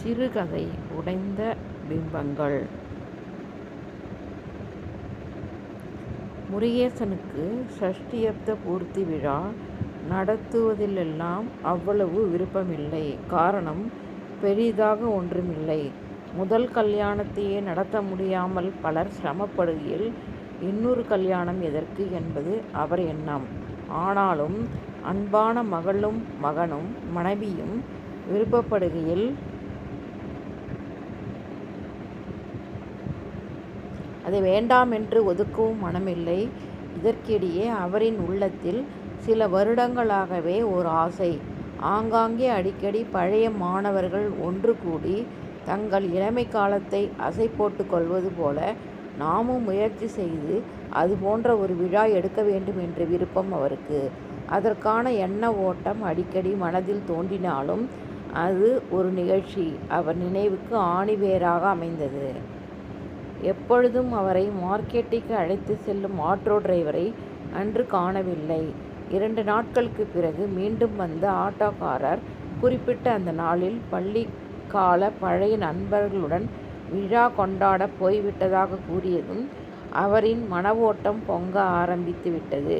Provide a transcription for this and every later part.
சிறுகதை உடைந்த பிம்பங்கள் முருகேசனுக்கு சஷ்டியப்த பூர்த்தி விழா நடத்துவதிலெல்லாம் அவ்வளவு விருப்பமில்லை. காரணம் பெரிதாக ஒன்றுமில்லை. முதல் கல்யாணத்தையே நடத்த முடியாமல் பலர் சிரமப்படுகையில் இன்னொரு கல்யாணம் எதற்கு என்பது அவர் எண்ணம். ஆனாலும் அன்பான மகளும் மகனும் மனைவியும் விருப்பப்படுகையில் அதை வேண்டாமென்று ஒதுக்கவும் மனமில்லை. இதற்கிடையே அவரின் உள்ளத்தில் சில வருடங்களாகவே ஒரு ஆசை. ஆங்காங்கே அடிக்கடி பழைய மாணவர்கள் ஒன்று கூடி தங்கள் இளமை காலத்தை அசை போட்டு கொள்வது போல நாமும் முயற்சி செய்து அது போன்ற ஒரு விழா எடுக்க வேண்டும் என்ற விருப்பம் அவருக்கு. அதற்கான எண்ண ஓட்டம் அடிக்கடி மனதில் தோன்றினாலும் அது ஒரு நிகழ்ச்சி அவர் நினைவுக்கு ஆணிவேராக அமைந்தது. எப்பொழுதும் அவரை மார்க்கெட்டிற்கு அழைத்துச் செல்லும் ஆட்டோ டிரைவரை அன்று காணவில்லை. இரண்டு நாட்களுக்குப் பிறகு மீண்டும் வந்த ஆட்டோக்காரர் குறிப்பிட்ட அந்த நாளில் பள்ளி கால பழைய நண்பர்களுடன் விழா கொண்டாட போய்விட்டதாக கூறியதும் அவரின் மன ஓட்டம் பொங்க ஆரம்பித்து விட்டது.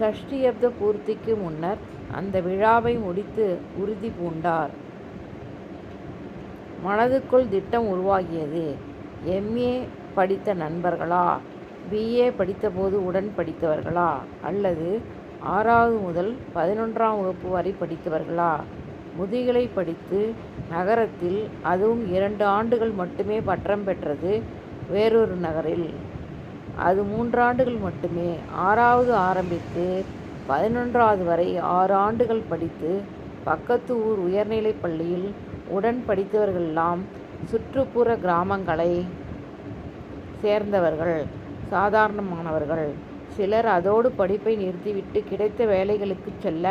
சஷ்டியப்த பூர்த்திக்கு முன்னர் அந்த விழாவை முடித்து உறுதி பூண்டார். மனதுக்குள் திட்டம் உருவாகியது. எம்ஏ படித்த நண்பர்களா? பிஏ படித்தபோது உடன் படித்தவர்களா? அல்லது ஆறாவது முதல் பதினொன்றாம் வகுப்பு வரை படித்தவர்களா? முதுகலை படித்து நகரத்தில் அதுவும் இரண்டு ஆண்டுகள் மட்டுமே பட்டம் பெற்றது வேறொரு நகரில். அது மூன்றாண்டுகள் மட்டுமே. ஆறாவது ஆரம்பித்து பதினொன்றாவது வரை ஆறு ஆண்டுகள் படித்து பக்கத்து ஊர் உயர்நிலைப் பள்ளியில் உடன் படித்தவர்களெல்லாம் சுற்றுப்புற கிராமங்களை சேர்ந்தவர்கள். சாதாரணமானவர்கள். சிலர் அதோடு படிப்பை நிறுத்திவிட்டு கிடைத்த வேலைகளுக்குச் செல்ல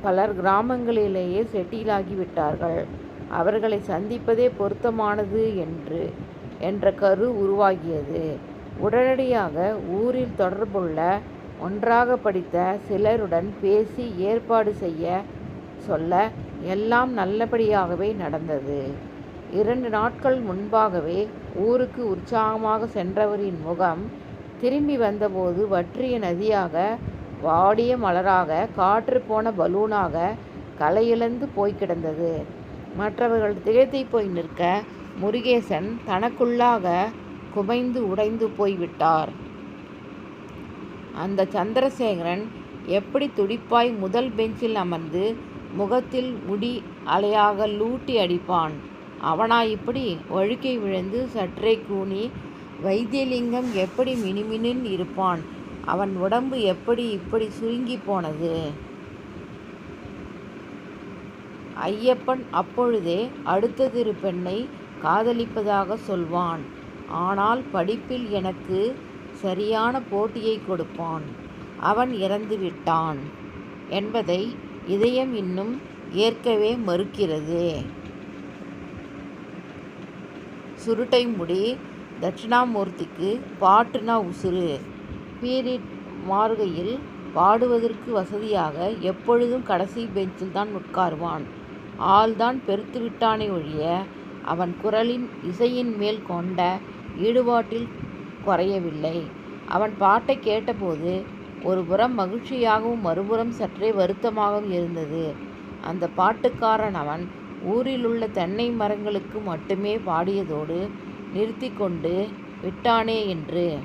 பலர் கிராமங்களிலேயே செட்டிலாகிவிட்டார்கள் அவர்களை சந்திப்பதே பொருத்தமானது என்று என்ற கரு உருவாகியது. உடனடியாக ஊரில் தொடர்புள்ள ஒன்றாகப் படித்த சிலருடன் பேசி ஏற்பாடு செய்ய சொல்ல எல்லாம் நல்லபடியாகவே நடந்தது. இரண்டு நாட்கள் முன்பாகவே ஊருக்கு உற்சாகமாக சென்றவரின் முகம் திரும்பி வந்தபோது வற்றிய நதியாக வாடிய மலராக காற்று போன பலூனாக கலையிழந்து போய் கிடந்தது. மற்றவர்கள் திகைத்து போய் நிற்க முருகேசன் தனக்குள்ளாக குமைந்து உடைந்து போய்விட்டார் அந்த சந்திரசேகரன் எப்படி துடிப்பாய் முதல் பெஞ்சில் அமர்ந்து முகத்தில் முடி அலையாக லூட்டி அடிப்பான். அவனா இப்படி ஒழுக்கை விழுந்து சற்றே கூனி வைத்தியலிங்கம் எப்படி மினுமினுன்னு இருப்பான். அவன் உடம்பு எப்படி இப்படி சுருங்கிப் போனது? ஐயப்பன் அப்பொழுதே அடுத்ததிரு பெண்ணை காதலிப்பதாகச் சொல்வான். ஆனால் படிப்பில் எனக்கு சரியான போட்டியைக் கொடுப்பான். அவன் இறந்து விட்டான் என்பதை இதயம் இன்னும் ஏற்கவே மறுக்கிறது சுருட்டை முடி தட்சிணாமூர்த்திக்கு பாட்டுனா உசுரு. பீரிட் மாறுகையில் பாடுவதற்கு வசதியாக எப்பொழுதும் கடைசி பெஞ்சில் தான் உட்காருவான். ஆள்தான் பெருத்துவிட்டானே ஒழிய அவன் குரலின் இசையின் மேல் கொண்ட ஈடுபாட்டில் குறையவில்லை. அவன் பாட்டைக் கேட்டபோது ஒருபுறம் மகிழ்ச்சியாகவும் மறுபுறம் சற்றே வருத்தமாகவும் இருந்தது. அந்த பாட்டுக்காரன் அவன் ஊரில் உள்ள தென்னை மரங்களுக்கு மட்டுமே பாடியதோடு நிறுத்திக் கொண்டு விட்டானே என்று.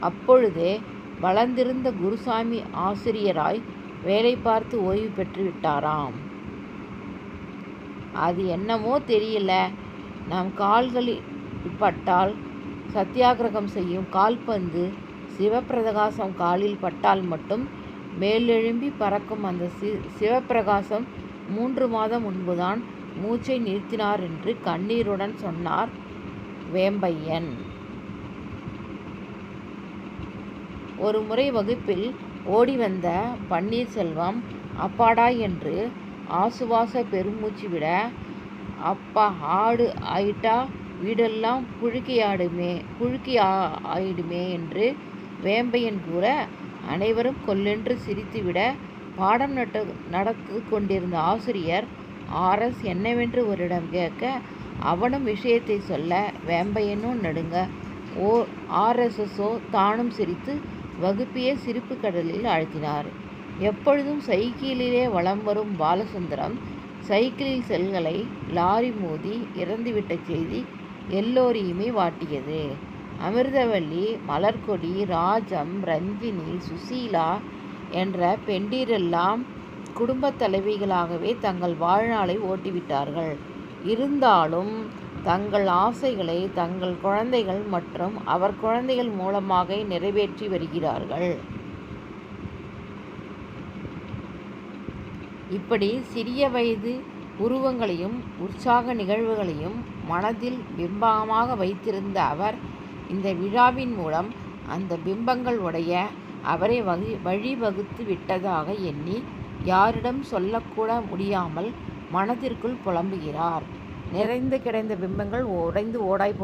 அப்பொழுதே வளர்ந்திருந்த குருசாமி ஆசிரியராய் வேலை பார்த்து ஓய்வு பெற்று விட்டாராம். அது என்னமோ தெரியல நம் கால்களில் பட்டால் சத்தியாகிரகம் செய்யும் கால்பந்து சிவப்பிரகாசம் காலில் பட்டால் மட்டும் மேலெழும்பி பறக்கும் அந்த சி சிவப்பிரகாசம் மூன்று மாதம் முன்புதான் மூச்சை நிறுத்தினார் என்று கண்ணீருடன் சொன்னார் வேம்பையன். ஒரு முறை வகுப்பில் ஓடி வந்த பன்னீர்செல்வம் அப்பாடா என்று ஆசுவாச பெருமூச்சு விட அப்பா ஆடு ஆயிட்டா வீடெல்லாம் புழுக்கி ஆயிடுமே என்று வேம்பையன் கூற அனைவரும் கொல்லென்று சிரித்துவிட பாடம் நடத்து கொண்டிருந்த ஆசிரியர் ஆர்எஸ் என்னவென்று ஒருடம் கேட்க அவனும் விஷயத்தை சொல்ல வேம்பையனும் நடுங்க. ஓ ஆர்எஸ்எஸோ தானும் சிரித்து வகுப்பையே சிரிப்பு கடலில் ஆழ்த்தினார். எப்பொழுதும் சைக்கிளிலே வலம் வரும் பாலசுந்தரம் சைக்கிளில் செல்களை லாரி மோதி இறந்துவிட்ட செய்தி எல்லோரையுமே வாட்டியது. அமிர்தவல்லி மலர்கொடி ராஜம் ரஞ்சினி சுசீலா என்ற பெண்டீரெல்லாம் குடும்பத் தலைவிகளாகவே தங்கள் வாழ்நாளை ஓட்டிவிட்டார்கள். இருந்தாலும் தங்கள் ஆசைகளை தங்கள் குழந்தைகள் மற்றும் அவர் குழந்தைகள் மூலமாக நிறைவேற்றி வருகிறார்கள். இப்படி சிறிய வயது உருவங்களையும் உற்சாக நிகழ்வுகளையும் மனதில் பிம்பமாக வைத்திருந்த அவர் இந்த விழாவின் மூலம் அந்த பிம்பங்கள் உடைய அவரை வகி வழிவகுத்து விட்டதாக எண்ணி யாரிடம் சொல்லக்கூட முடியாமல் மனதிற்குள் புலம்புகிறார். நிறைந்து கிடந்த பிம்பங்கள் உடைந்து ஓடாய்